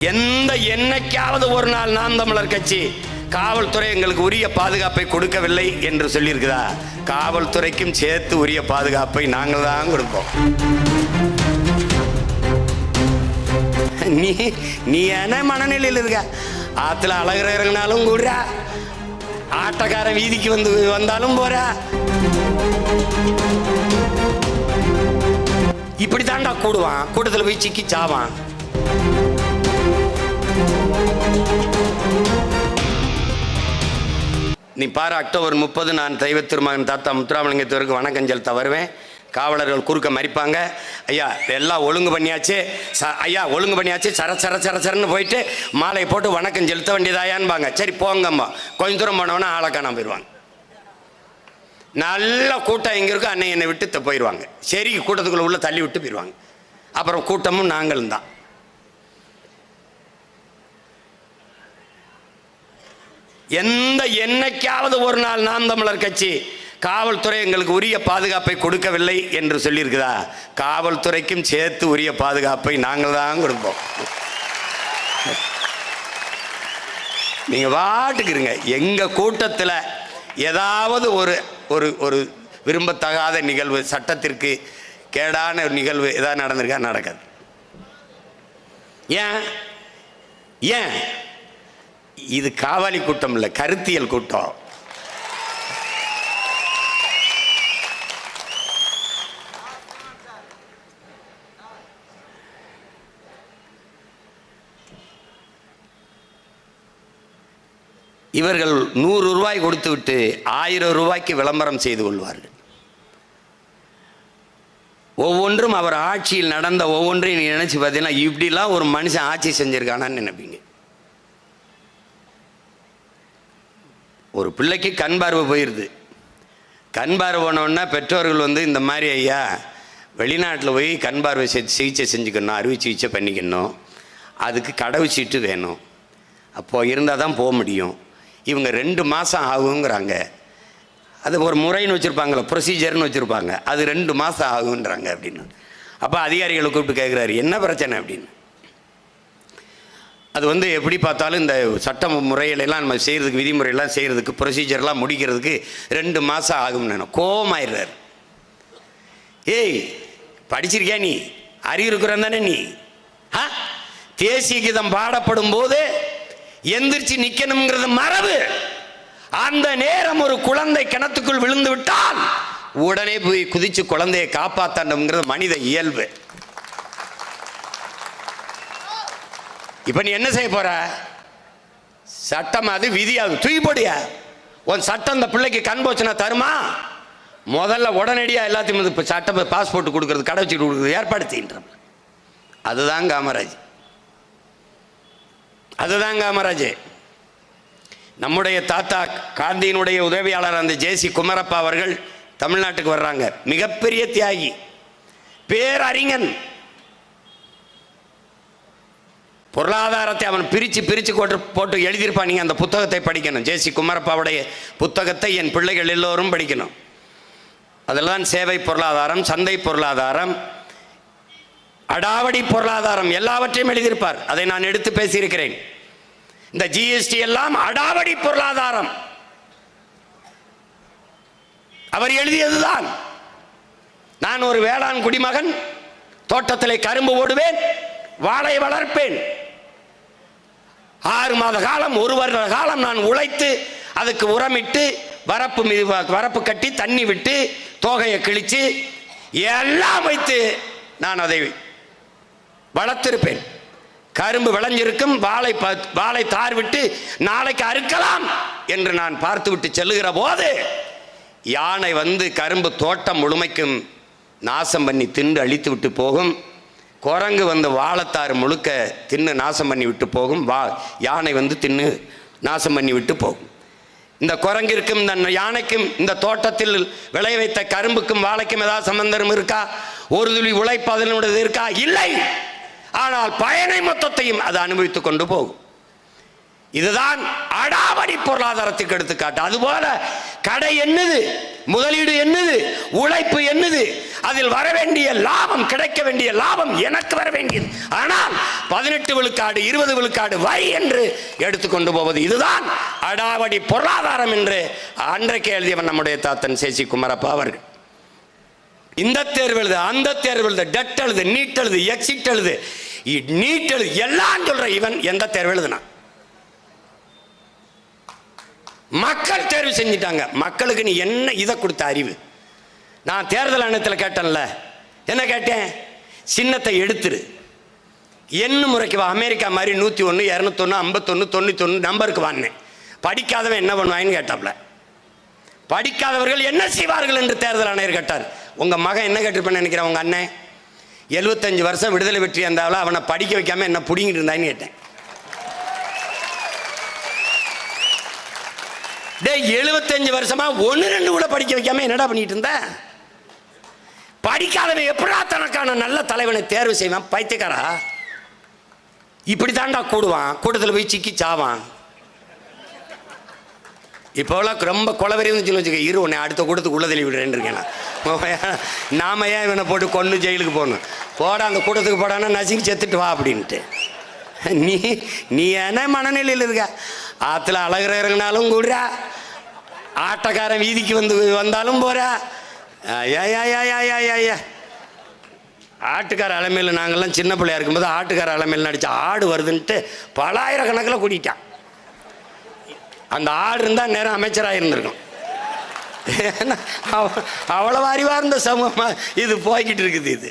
எந்த என்னைக்காவது ஒரு நாள் நாம் தமிழர் கட்சி காவல்துறை எங்களுக்கு உரிய பாதுகாப்பை கொடுக்கவில்லை என்று சொல்லியிருக்குதா? காவல்துறைக்கும் சேர்த்து உரிய பாதுகாப்பை நாங்கள் தான் கொடுப்போம். நீ நீ என்ன மனநிலையில் இருக்க? ஆத்துல அழகிற இறங்கினாலும் கூட ஆட்டக்காரன் வீதிக்கு வந்து வந்தாலும் போற. இப்படி தாண்டா கூடுவான். கூட்டத்தில் போய் சிக்கி சாவான் நீ பாரு அக்டோபர் முப்பது நான் தெய்வ திருமகன் தாத்தா முத்துராமலிங்கத்திற்கு வணக்கஞ்சல் வருவேன். காவலர்கள் குறுக்க மறிப்பாங்க. ஐயா எல்லாம் ஒழுங்கு பண்ணியாச்சு. ச ஐயா ஒழுங்கு பண்ணியாச்சு. சர சர சர சரன்னு போயிட்டு மாலையை போட்டு வணக்கம் செலுத்த வேண்டியதாயான்பாங்க. சரி போங்கம்மா. கொஞ்ச தூரம் போனவொன்னே ஆளை காணாம போயிடுவாங்க நல்ல கூட்டம் இங்கே இருக்கோ. அன்னை என்னை விட்டு த- போயிடுவாங்க சரி கூட்டத்துக்குள்ளே உள்ள தள்ளி விட்டு போயிடுவாங்க அப்புறம் கூட்டமும் நாங்களும் தான். எந்த என்னைக்காவது ஒரு நாள் நாம் தமிழர் கட்சி காவல்துறை எங்களுக்கு உரிய பாதுகாப்பை கொடுக்கவில்லை என்று சொல்லியிருக்குதா? காவல்துறைக்கும் சேர்த்து உரிய பாதுகாப்பை நாங்கள் தான் கொடுப்போம். நீங்கள் பாட்டுக்கு இருங்க. கூட்டத்தில் ஏதாவது ஒரு ஒரு ஒரு விரும்பத்தகாத நிகழ்வு சட்டத்திற்கு கேடான ஒரு நிகழ்வு ஏதாவது நடந்திருக்கா? நடக்காது. ஏன்? ஏன்? இது காவாலி கூட்டம் இல்லை கருத்தியல் கூட்டம். இவர்கள் நூறு ரூபாய் கொடுத்து விட்டு ஆயிரம் ரூபாய்க்கு விளம்பரம் செய்து கொள்வார்கள். ஒவ்வொன்றும் அவர் ஆட்சியில் நடந்த ஒவ்வொன்றையும் நீ நினைச்சு பார்த்தீங்கன்னா இப்படிலாம் ஒரு மனுஷன் ஆட்சி செஞ்சுருக்கானான்னு நினைப்பீங்க. ஒரு பிள்ளைக்கு கண் பார்வை போயிடுது கண் பார்வை போனோன்னா பெற்றோர்கள் வந்து இந்த மாதிரி ஐயா வெளிநாட்டில் போய் கண் பார்வை சி- சிகிச்சை செஞ்சுக்கணும் அறுவை சிகிச்சை பண்ணிக்கணும். அதுக்கு கடவு சீட்டு வேணும். அப்போது இருந்தால் தான் போக முடியும். இவங்க ரெண்டு மாதம் ஆகுங்கிறாங்க. அது ஒரு முறைன்னு வச்சுருப்பாங்களே ப்ரொசீஜர்னு வச்சுருப்பாங்க. அது ரெண்டு மாதம் ஆகுன்றாங்க அப்படின்னு. அப்போ அதிகாரிகளை கூப்பிட்டு கேட்குறாரு என்ன பிரச்சனை? அப்படின்னு. அது வந்து எப்படி பார்த்தாலும் இந்த சட்ட முறையிலெல்லாம் நம்ம செய்கிறதுக்கு விதிமுறையெல்லாம் செய்கிறதுக்கு ப்ரொசீஜர்லாம் முடிக்கிறதுக்கு ரெண்டு மாதம் ஆகும்னு நினை கோவமாயிடுறாரு. ஏய் படிச்சிருக்கியா நீ? அறிவு இருக்கிறான் தானே நீ? ஆ? தேசிய கீதம் பாடப்படும் போது எந்திரிச்சு நிற்கணுங்கிறது மரபு. அந்த நேரம் ஒரு குழந்தை கிணத்துக்குள் விழுந்து விட்டால் உடனே போய் குதிச்சு குழந்தையை காப்பாற்றணுங்கிறது மனித இயல்பு. இப்போ நீ என்ன செய்ய போற? சட்டம் அது விதி அது. தூக்கி உன் சட்டம் அந்த பிள்ளைக்கு கண் போச்சுன்னா தருமா? முதல்ல உடனடியாக எல்லாத்தையும் வந்து இப்போ சட்டம் பாஸ்போர்ட் கொடுக்கறது கடை வச்சுட்டு கொடுக்குறது ஏற்பாடு செய்கின்ற அதுதான் காமராஜ். அதுதான் காமராஜ். நம்முடைய தாத்தா காந்தியினுடைய உதவியாளர் அந்த ஜேசி குமரப்பா அவர்கள் தமிழ்நாட்டுக்கு வர்றாங்க. மிகப்பெரிய தியாகி. பேரறிஞன். பொருளாதாரத்தை அவன் பிரித்து பிரித்து போட்டு போட்டு எழுதியிருப்பான். நீங்கள் அந்த புத்தகத்தை படிக்கணும். ஜேசி குமரப்பாவுடைய புத்தகத்தை என் பிள்ளைகள் எல்லோரும் படிக்கணும். அதெல்லாம் சேவை பொருளாதாரம் சந்தை பொருளாதாரம் அடாவடி பொருளாதாரம் எல்லாவற்றையும் எழுதியிருப்பார். அதை நான் எடுத்து பேசியிருக்கிறேன். இந்த ஜிஎஸ்டி எல்லாம் அடாவடி பொருளாதாரம். அவர் எழுதியதுதான். நான் ஒரு வேளாண் குடிமகன் தோட்டத்தில் கரும்பு ஓடுவேன் வாழை வளர்ப்பேன். ஆறு மாத காலம் ஒரு வருட காலம் நான் உழைத்து அதுக்கு உரமிட்டு வரப்பு மீது வ- வரப்பு கட்டி தண்ணி விட்டு தோகையை கிழிச்சு எல்லாம் வைத்து நான் அதை வளர்த்திருப்பேன். கரும்பு விளைஞ்சிருக்கும் வாழை வாழை தார் விட்டு நாளைக்கு அறுக்கலாம் என்று நான் பார்த்து விட்டு செல்லுகிற போது யானை வந்து கரும்பு தோட்டம் முழுமைக்கும் நாசம் பண்ணி தின்று அழித்து விட்டு போகும். குரங்கு வந்து வாழத்தாறு முழுக்க தின்னு நாசம் பண்ணி விட்டு போகும். வா யானை வந்து தின்னு நாசம் பண்ணி விட்டு போகும். இந்த குரங்கிற்கும் இந்த யானைக்கும் இந்த தோட்டத்தில் விளை வைத்த கரும்புக்கும் வாழைக்கும் ஏதாவது சம்பந்தம் இருக்கா? ஒரு துளி உழைப்பு அதனுடையது இருக்கா? இல்லை. ஆனால் பயனை மொத்தத்தையும் அது அனுபவித்துக் கொண்டு போகும். இதுதான் அடாவடி பொருளாதாரத்துக்கு எடுத்துக்காட்டு. அதுபோல கடை என்னது? முதலீடு என்னது? உழைப்பு என்னது? அதில் வர வேண்டிய லாபம் கிடைக்க வேண்டிய லாபம் எனக்கு வர வேண்டியது ஆனால் பதினெட்டு விழுக்காடு இருபது விழுக்காடு வை என்று எடுத்துக்கொண்டு போவது இதுதான் அடாவடி பொருளாதாரம் என்று அன்றைக்கு எழுதியவன் நம்முடைய தாத்தன் சேசி குமரப்பா அவர்கள். இந்த தேர்வு எழுது அந்த தேர்வு எழுது டெட் எழுது நீட் எழுது எக்ஸிட் எழுது. இ- நீட் எழுது எல்லாம் சொல்ற இவன் எந்த தேர்வு எழுதுனா மக்கள் தேர்வு செஞ்சிட்டாங்க. மக்களுக்கு நீ என்ன இதை கொடுத்த அறிவு? நான் தேர்தல் ஆணையத்தில் கேட்டேன்ல. என்ன கேட்டேன்? சின்னத்தை எடுத்துரு. என்ன முறைக்கு வா அமெரிக்கா மாதிரி நூற்றி ஒன்று இரநூத்தொன்று ஐம்பத்தொன்று தொண்ணூத்தொன்று நம்பருக்கு வாங்கினேன். படிக்காதவன் என்ன பண்ணுவான்னு கேட்டாப்ல. படிக்காதவர்கள் என்ன செய்வார்கள் என்று தேர்தல் ஆணையர் கேட்டார். உங்கள் மகன் என்ன கேட்டிருப்பேன்னு நினைக்கிறேன் உங்கள் அண்ணன்? எழுபத்தஞ்சு வருஷம் விடுதலை வெற்றி இருந்தாலும் அவனை படிக்க வைக்காமல் என்ன பிடிங்கிட்டு இருந்தான்னு கேட்டேன். டேய் எழுபத்தஞ்சு வருஷமா ஒன்று ரெண்டு கூட படிக்க வைக்காம என்னடா பண்ணிட்டு இருந்தேன் படிக்காதவன் எப்படா தனக்கான நல்ல தலைவனை தேர்வு செய்வான்? பைத்தியக்காரா? இப்படி தாண்டா கூடுவான். கூட்டத்தில் போய் சிக்கி சாவான். இப்போலாம் ரொம்ப குளவெறின்னு சொல்லி வச்சுக்க இரு உன்னை அடுத்த கூட்டத்துக்கு உள்ள தள்ளி விடுறேன்னு இருக்கேன் நாம ஏன் இவனை போட்டு கொண்டு ஜெயிலுக்கு போகணும்? போடா அந்த கூட்டத்துக்கு போடான்னா நசுங்கி செத்துட்டு வா அப்படின்ட்டு. நீ நீ என்ன மனநிலையில் இருக்க? ஆற்றுல அழகிறனாலும் கூட கூடுறா. ஆட்டக்காரன் வீதிக்கு வந்து வந்தாலும் போறா. ஆட்டுக்கார அலமையில் நாங்கள்லாம் சின்ன பிள்ளையா இருக்கும்போது ஆட்டுக்கார அலமையில் நடித்த ஆடு வருதுன்ட்டு பலாயிரக்கணக்கில் கூட்டிட்டான் அந்த ஆடு இருந்தால் நேரம் அமைச்சராக இருந்திருக்கும். ஏன்னா அறிவாக இருந்த அறிவார்ந்த சமூகமாக இது போய்கிட்டு இருக்குது இது.